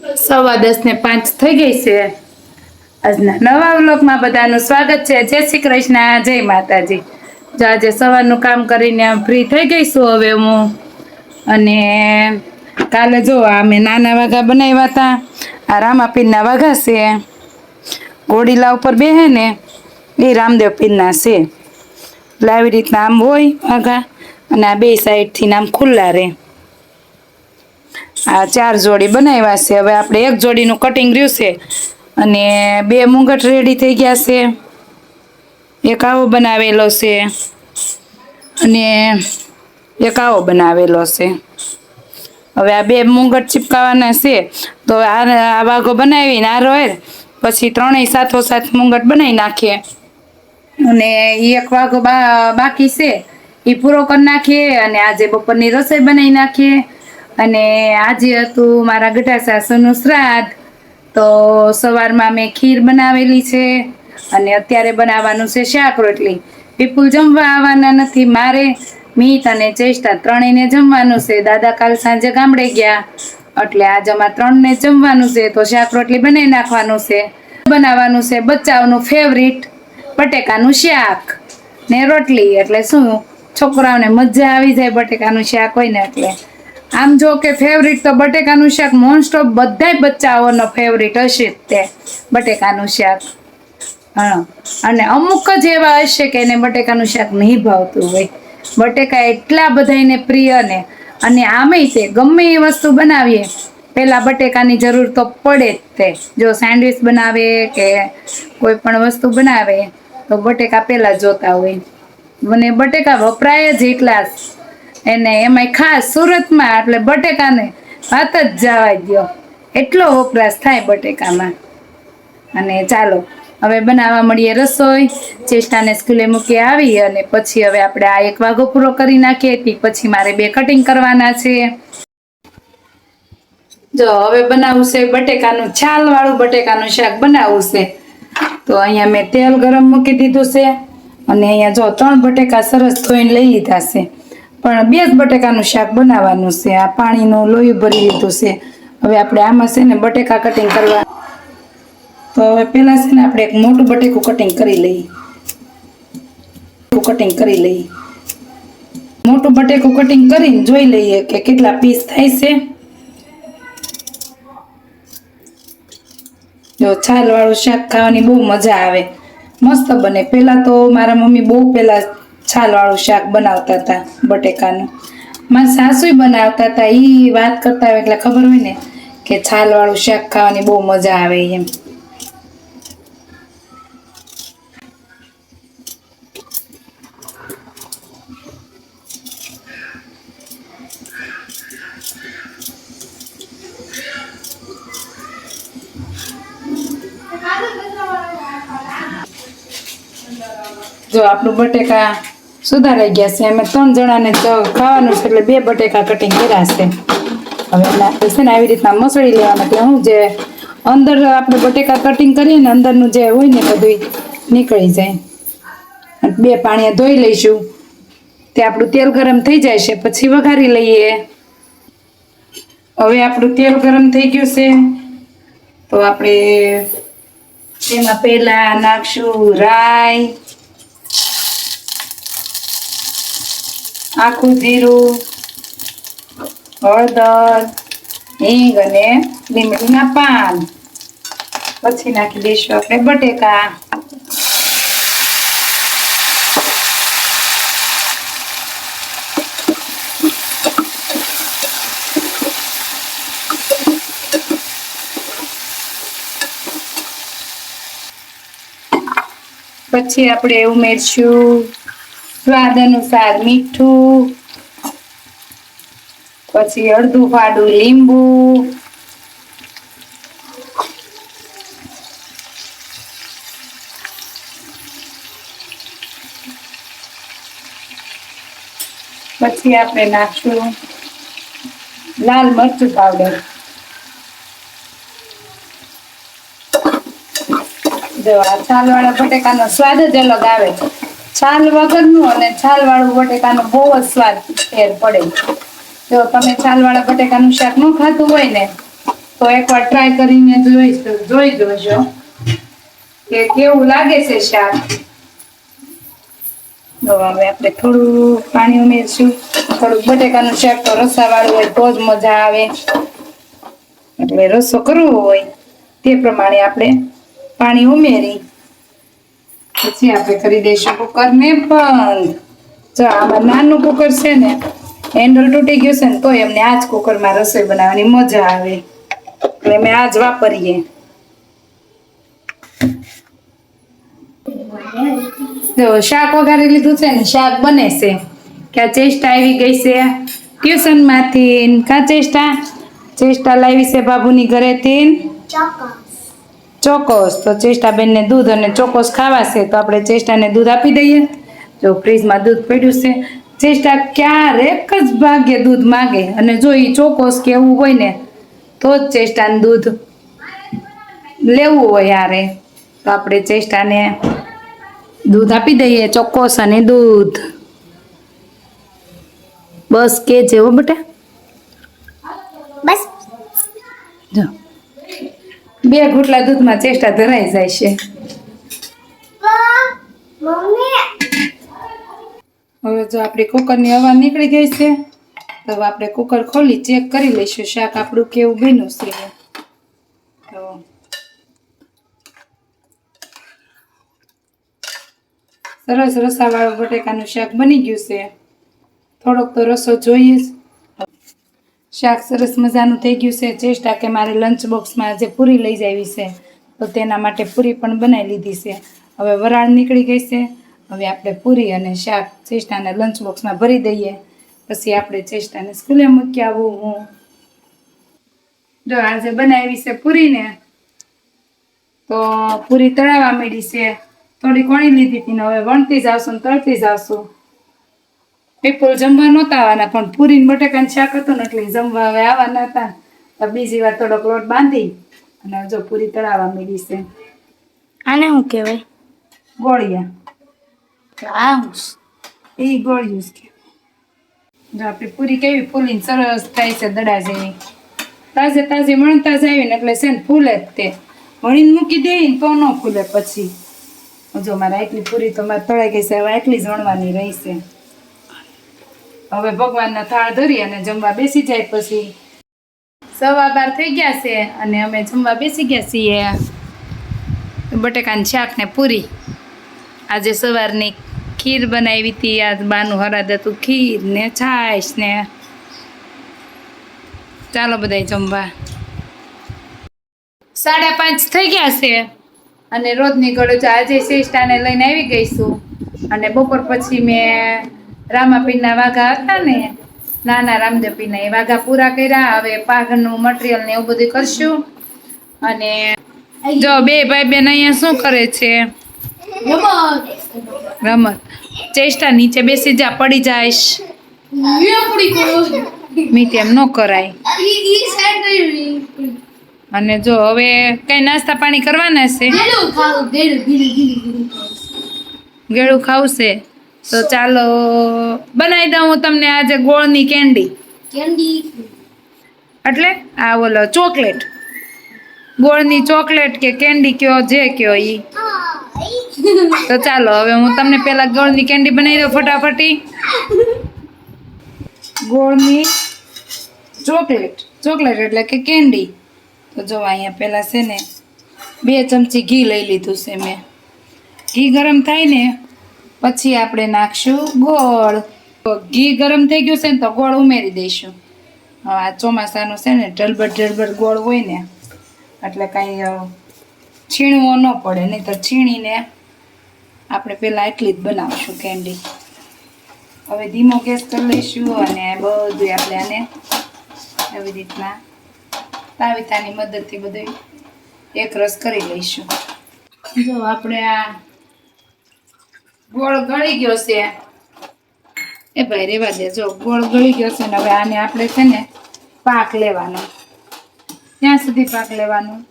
સવા દસ ને પાંચ થઈ ગઈ છે. આજના નવા વ્લોગમાં બધાનું સ્વાગત છે. જય શ્રી કૃષ્ણ. જય માતાજી. જો આજે સવારનું કામ કરીને ફ્રી થઈ ગઈશું હવે હું. અને કાલે જો આ મેં નાના વાઘા બનાવ્યા હતા. આ રામાપીરના વાઘા છે. ઘોડીલા ઉપર બેહે ને એ રામદેવ પીરના છે. એટલે આવી રીતના આમ હોય વાઘા. અને આ બે સાઈડથી આમ ખુલ્લા રહે. આ ચાર જોડી બનાવ્યા છે. હવે આપણે એક જોડીનું કટિંગ રહ્યું છે અને બે મુંગટ રેડી થઈ ગયા છે. એક આવો બનાવેલો છે અને એક આવો બનાવેલો છે. હવે આ બે મુંગટ ચીપકાવાના છે. તો આ વાઘો બનાવીને આ રોય પછી ત્રણેય સાથો સાથ મુંગટ બનાવી નાખીએ. અને એ એક વાઘો બાકી છે. એ પૂરો કરી નાખીએ અને આજે બપોરની રસોઈ બનાવી નાખીએ. અને આજે હતું મારા ગઢા સાસુનું શ્રાદ્ધ. તો સવારમાં મેં ખીર બનાવેલી છે અને અત્યારે બનાવવાનું છે શાક રોટલી. વિપુલ જમવા આવવાના નથી, મારે મીત અને ચેષ્ટા ત્રણેયને જમવાનું છે. દાદા કાલ સાંજે ગામડે ગયા, એટલે આજે અમારે ત્રણને જમવાનું છે. તો શાક રોટલી બનાવી નાખવાનું છે. બનાવવાનું છે બચ્ચાઓનું ફેવરિટ બટેકાનું શાક ને રોટલી. એટલે શું, છોકરાઓને મજા આવી જાય બટેકાનું શાક હોય ને એટલે. આમ જો કે ફેવરિટ તો બટેકાનું શાક મોસ્ટ ઓફ બધાય બચ્ચાઓનો ફેવરિટ હશે જ તે, બટેકાનું શાક. હા, અને અમુક જ એવા હશે કે એને બટેકાનું શાક નહીં ભાવતું હોય. બટેકા એટલા બધાને પ્રિય ને, અને આમેય તે, ગમે એ વસ્તુ બનાવીએ પહેલાં બટેકાની જરૂર તો પડે જ તે. જો સેન્ડવિચ બનાવે કે કોઈ પણ વસ્તુ બનાવે, તો બટેકા પહેલાં જોતા હોય. મને બટેકા વપરાય જ એટલા. એને એમાંય ખાસ સુરતમાં એટલે બટેકાને ભાત જ જવા દ્યો. એટલો વપરાશ થાય બટેકામાં. અને ચાલો, હવે બનાવવા મળીએ રસોઈ. ચેષ્ટાને સ્કૂલે મૂકી આવી અને પછી હવે આપણે આ એક વાઘો પૂરો કરી નાખીએ. પછી મારે બે કટિંગ કરવાના છે. જો, હવે બનાવવું છે બટેકાનું છાલવાળું બટેકાનું શાક બનાવવું છે. તો અહીંયા મેં તેલ ગરમ મૂકી દીધું છે. અને અહીંયા જો ત્રણ બટેકા સરસ ધોઈને લઈ લીધા છે. પણ બે જ બટેકાનું શાક બનાવવાનું છે. આ પાણીનું લોહી ભરી લીધું છે. હવે આપણે આમાં છે ને બટેકા કટિંગ કરવા. તો હવે પહેલાં છે ને આપણે એક મોટું બટેકું કટિંગ કરી લઈએ. કટિંગ કરી લઈએ. મોટું બટેકું કટિંગ કરીને જોઈ લઈએ કે કેટલા પીસ થાય છે. જો છાલ વાળું શાક ખાવાની બહુ મજા આવે. મસ્ત બને. પહેલાં તો મારા મમ્મી બહુ પહેલા છાલ વાળું શાક બનાવતા હતા બટેકાનું. મારા સાસુય બનાવતા હતા એ વાત કરતા હોય એટલે ખબર હોય ને કે છાલ વાળું શાક ખાવાની બહુ મજા આવે એમ. જો આપણું બટેકા સુધારાઈ ગયા છે. અમે ત્રણ જણાને ખાવાનું છે એટલે બે બટેકા કટિંગ કર્યા છે. હવે છે ને આવી રીતના મસળી લેવાનું એટલે હું જે અંદર આપણે બટેકા કટિંગ કરીએ ને અંદરનું જે હોય ને બધું નીકળી જાય. બે પાણીએ ધોઈ લઈશું. તે આપણું તેલ ગરમ થઈ જાય છે, પછી વઘારી લઈએ. હવે આપણું તેલ ગરમ થઈ ગયું છે. તો આપણે તેમાં પહેલાં નાખશું રાઈ આખું જીરું, હળદર, હિંગ અને લીમડીના પાન. પછી નાખી દઈશું આપણે બટેકા. પછી આપણે ઉમેરશું સ્વાદ અનુસાર મીઠું, પછી અડધું ફાડું લીંબુ, પછી આપણે નાખશું લાલ મરચું પાવડર જો આ છાલ વાળા બટેકાનો સ્વાદ જ અલગ આવે છાલ વગરનું અને છાલ વાળું બટેકાનો બહુ જ સ્વાદ ફેર પડે. જો તમે છાલ વાળા બટેકાનું શાક ન ખાતું હોય ને, તો એકવાર ટ્રાય કરીને જોઈ જોઈ જોજો કે કેવું લાગે છે શાક. તો હવે આપણે થોડું પાણી ઉમેરશું. થોડુંક બટેકાનું શાક તો રસાવાળું હોય તો જ મજા આવે. એટલે રસો કરવો હોય તે પ્રમાણે આપણે પાણી ઉમેરી પછી આપણે કરી દઈશું કુકરને બંધ. જો આમાં નાનું કુકર છે ને હેન્ડલ તૂટી ગયું છે ને તો એમને આ જ કુકરમાં રસોઈ બનાવવાની મજા આવે. એટલે અમે આ જ વાપરીએ. જો શાક વઘારી લીધું છે ને, શાક બને છે. કે ચેષ્ટા આવી ગઈ છે. ટ્યુશનમાંથી કા ચેષ્ટા? ચેષ્ટા લાવી છે બાબુની ઘરેથી ચોકોસ તો ચેષ્ટાબેનને દૂધ અને ચોકોસ ખાવા છે તો આપણે ચેષ્ટાને દૂધ આપી દઈએ. જો ફ્રીજમાં દૂધ પડ્યું છે ચેષ્ટા ક્યારેક જ ભાગ્ય દૂધ માગે. અને જો એ ચોકોસ કે એવું હોય ને તો જ ચેષ્ટાને દૂધ લેવું હોય યારે તો આપણે ચેષ્ટાને દૂધ આપી દઈએ ચોક્કસ અને દૂધ. બસ કે જેવો બેટા. બસ. જો. બે ઘૂંટલા દૂધમાં ચેસ્ટા ધરાઈ જાય છે. હવે જો આપણી કુકરની હવા નીકળી ગઈ છે, તો આપણે કુકર ખોલી ચેક કરી લઈશું શાક આપણું કેવું બન્યું છે. તો સરસ રસાવાળું બટેકાનું શાક બની ગયું છે. થોડોક તો રસો જોઈએ શાક સરસ મજાનું થઈ ગયું છે. ચેષ્ટા કે મારે લંચ બોક્સમાં આજે પૂરી લઈ જાવી છે. તો તેના માટે પૂરી પણ બનાવી લીધી છે. હવે વરાળ નીકળી ગઈ છે. હવે આપણે પૂરી અને શાક ચેષ્ટાને લંચ બોક્સમાં ભરી દઈએ. પછી આપણે ચેષ્ટાને સ્કૂલે મૂકી આવું હું. જો આજે બનાવી છે પૂરીને. તો પૂરી તળાવવા મળી છે. થોડી કોણી લીધી હતી ને હવે વણતી જ આવશું ને તળતી જ આવશું પીપલ જમવા નહોતા આવવાના પણ પૂરી ને શાક હતું ને એટલે જમવા હવે આવવાના હતા. બીજી વાર થોડોક લોટ બાંધી અને જો પૂરી તળાવવા માંડી છે. આને શું કહેવાય? ગોળિયા. આ એ ગોળિયું છે. કે જો આપણી પૂરી કેવી ફૂલીને સરસ થાય છે દડા જેવી. તાજે તાજે વણતા જ આવીને એટલે છે ને ફૂલે જ તે. વણીને મૂકી દે ને તો ન ફૂલે પછી. જો મારે આટલી પૂરી તો મારે તળાઈ ગઈ છે હવે આટલી જ વણવાની રહી છે. હવે ભગવાનના થાળ ધરી અને જમવા બેસી જાય પછી. સવા બાર થઈ ગયા છે અને અમે જમવા બેસી ગયા છીએ. બટેકાની શાક ને પૂરી. આજે સવારની ખીર બનાવી હતી. આજ બાનું હરાદ હતું. ખીર ને છાશ ને. ચાલો બધાય જમવા. સાડા પાંચ થઈ ગયા છે અને રોજની ગળો આજે શ્રેષ્ઠાને લઈને આવી ગઈશું અને બપોર પછી મેં રામાપીરના વાઘા હતા ને નાના રામદેવપીના એ વાઘા પૂરા કર્યા. હવે પાઘનું મટીરિયલ ને એવું બધું કરશું. અને જો બે ભાઈ બેન અહીંયા શું કરે છે? રમત. ચેષ્ટા નીચે બેસી જા પડી જાયશ મી તેમ ન કરાય. અને જો હવે કઈ નાસ્તા પાણી કરવાના છે? ગેળું ખાવશે? તો ચાલો બનાવી દઉં હું તમને આજે ગોળની કેન્ડી. કેન્ડી? એટલે આ ઓલો ચોકલેટ. ગોળની ચોકલેટ કે કેન્ડી કયો જે કયો ઈ. તો ચાલો હવે હું તમને પેલા ગોળની કેન્ડી બનાવી દઉં ફટાફટી. ગોળની ચોકલેટ. ચોકલેટ એટલે કે કેન્ડી. તો જો અહીંયા પહેલાં છે ને બે ચમચી ઘી લઈ લીધું છે મેં. ઘી ગરમ થાય ને પછી આપણે નાખશું ગોળ. ઘી ગરમ થઈ ગયું છે ને તો ગોળ ઉમેરી દઈશું. હવે આ ચોમાસાનું છે ને ઢલબટ ઢલબટ ગોળ હોય ને, એટલે કાંઈ છીણવો ન પડે. નહીં તો છીણીને આપણે પહેલાં એટલી જ બનાવશું કેન્ડી હવે ધીમો ગેસ કરી લઈશું અને બધું આપણે આને એવી રીતના તાવીતાની મદદથી બધું એક રસ કરી લઈશું. જો આપણે આ ગોળ ગળી ગયો છે. એ ભાઈ રેવા દે, જો ગોળ ગળી ગયો છે ને હવે આને આપણે છે ને પાક લેવાનો. ત્યાં સુધી પાક લેવાનો.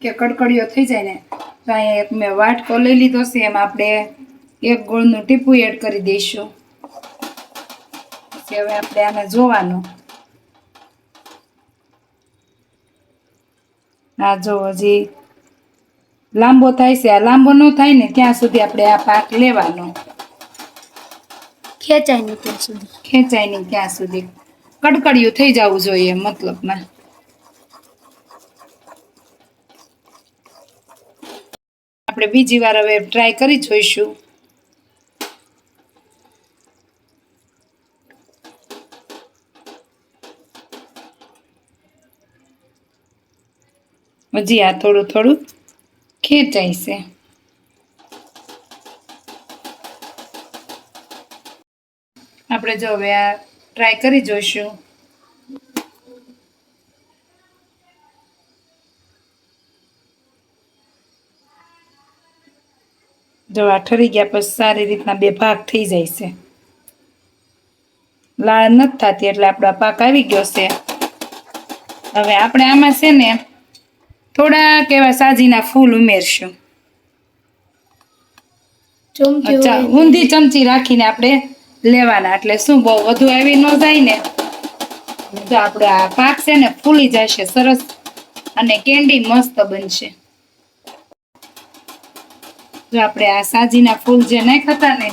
કે કડકડીઓ થઈ જાય ને, તો અહીંયા એક મેં વાટકો લઈ લીધો છે, એમાં આપણે એક ગોળનું ટીપું એડ કરી દઈશું. હવે આપણે આને જોવાનું. આ જો હજી લાંબો થાય છે. આ લાંબો ન થાય ને ત્યાં સુધી આપણે આ પાક લેવાનો. ખેંચાય નહીં ત્યાં સુધી. ખેંચાય નહીં ત્યાં સુધી. કડકડિયું થઈ જવું જોઈએ મતલબમાં. આપણે બીજી વાર હવે ટ્રાય કરી જોઈશું. હજી આ થોડું થોડું ખેંચાય છે આપણે જો હવે આ ટ્રાય કરી જોઈશું જો આ ઠરી ગયા પછી સારી રીતના બે ભાગ થઈ જાય છે લાળ નથી થતી એટલે આપણો પાક આવી ગયો છે હવે આપણે આમાં છે ને થોડાક એવા સાજીના ફૂલ ઉમેરશું. અચ્છા ઊંધી ચમચી રાખીને આપણે લેવાના. એટલે શું બહુ વધુ આવી ન જાય ને? તો આપણે આ પાક છે ને ફૂલી જશે સરસ અને કેન્ડી મસ્ત બનશે. જો આપણે આ સાજીના ફૂલ જે નાખ્યા હતા ને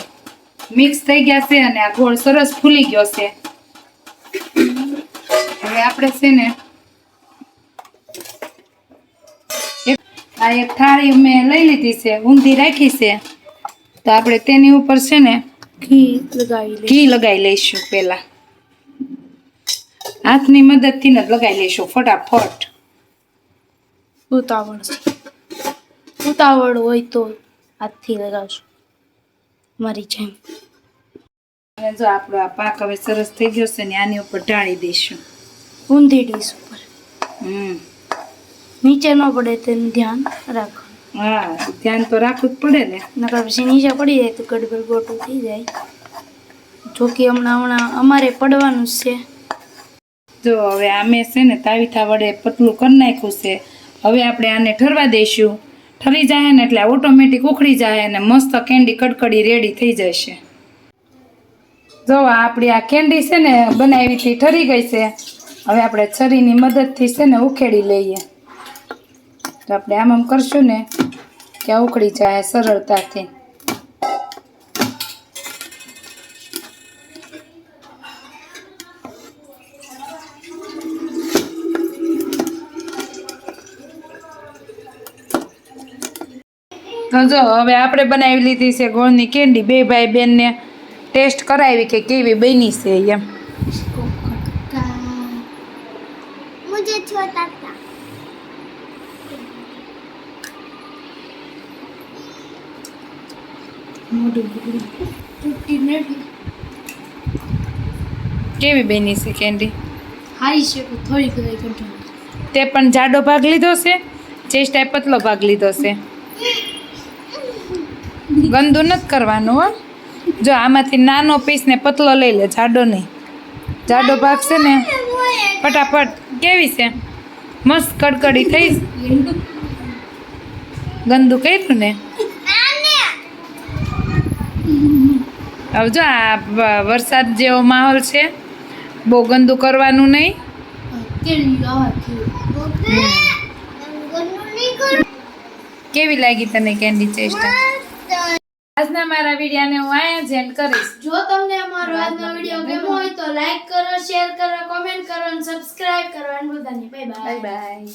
મિક્સ થઈ ગયા છે અને આ ગોળ સરસ ફૂલી ગયો છે. હવે આપણે છે ને આ એક થાળી મેં લઈ લીધી છે ઊંધી રાખી છે. તો આપણે તેની ઉપર છે ને ઘી લગાવી ઘી લગાવી લઈશું પહેલા. હાથની મદદથી જ લગાવી લઈશું ફટાફટ. ઉતાવળ ઉતાવળ હોય તો હાથથી લગાવશું. મારી જેમ. અને જો આપણો આ પાક હવે સરસ થઈ ગયો છે ને આની ઉપર ઢાળી દઈશું. ઊંધી ડીશ ઉપર. હમ. નીચે ન પડે તેનું ધ્યાન રાખો હા ધ્યાન તો રાખવું જ પડે ને. નકર પછી નીચે પડી જાય તો ગડબડ ગોટું થઈ જાય. જો કે હમણાં હમણાં અમારે પડવાનું છે. જો હવે આમે છે ને તાવીથા વડે પતલું કરી નાખ્યું છે. હવે આપણે આને ઠરવા દઈશું. ઠરી જાય ને એટલે ઓટોમેટિક ઉખડી જાય અને મસ્ત કેન્ડી કડકડી રેડી થઈ જશે. જો આપણી આ કેન્ડી છે ને બનાવી હતી ઠરી ગઈ છે. હવે આપણે છરીની મદદથી છે ને ઉખેડી લઈએ. આપણે આમ આમ કરશું ને ત્યાં ઉકળી જાય સરળતાથી. જો, હવે આપણે બનાવી લીધી છે ગોળની કેન્ડી. બે ભાઈ બેનને ટેસ્ટ કરાવી કે કેવી બની છે એમ. કેવી બની છે કેન્ડી હારી છે થોડીક તે પણ જાડો ભાગ લીધો છે? ચેસ્ટાએ પતલો ભાગ લીધો છે. ગંદુ નથી કરવાનું હો. જો આમાંથી નાનો પીસ ને પતલો લઈ લે જાડો નહીં. જાડો ભાગ છે ને ફટાફટ. કેવી છે? મસ્ત કડકડી થઈ. ગંદુ કર્યું ને? હવે જો આ વરસાદ જેવો માહોલ છે. બહુ ગંદુ કરવાનું નહીં. કેવી લાગી તને કેન્ડી ચેસ્ટા આજના મારા વિડીયાને હું આયા જ કરીશ. જો તમને અમારો આજનો વીડિયો ગમ્યો હોય તો લાઈક કરો શેર કરો કોમેન્ટ કરો અને સબસ્ક્રાઇબ કરવાનું અને બાય બાય બાય બાય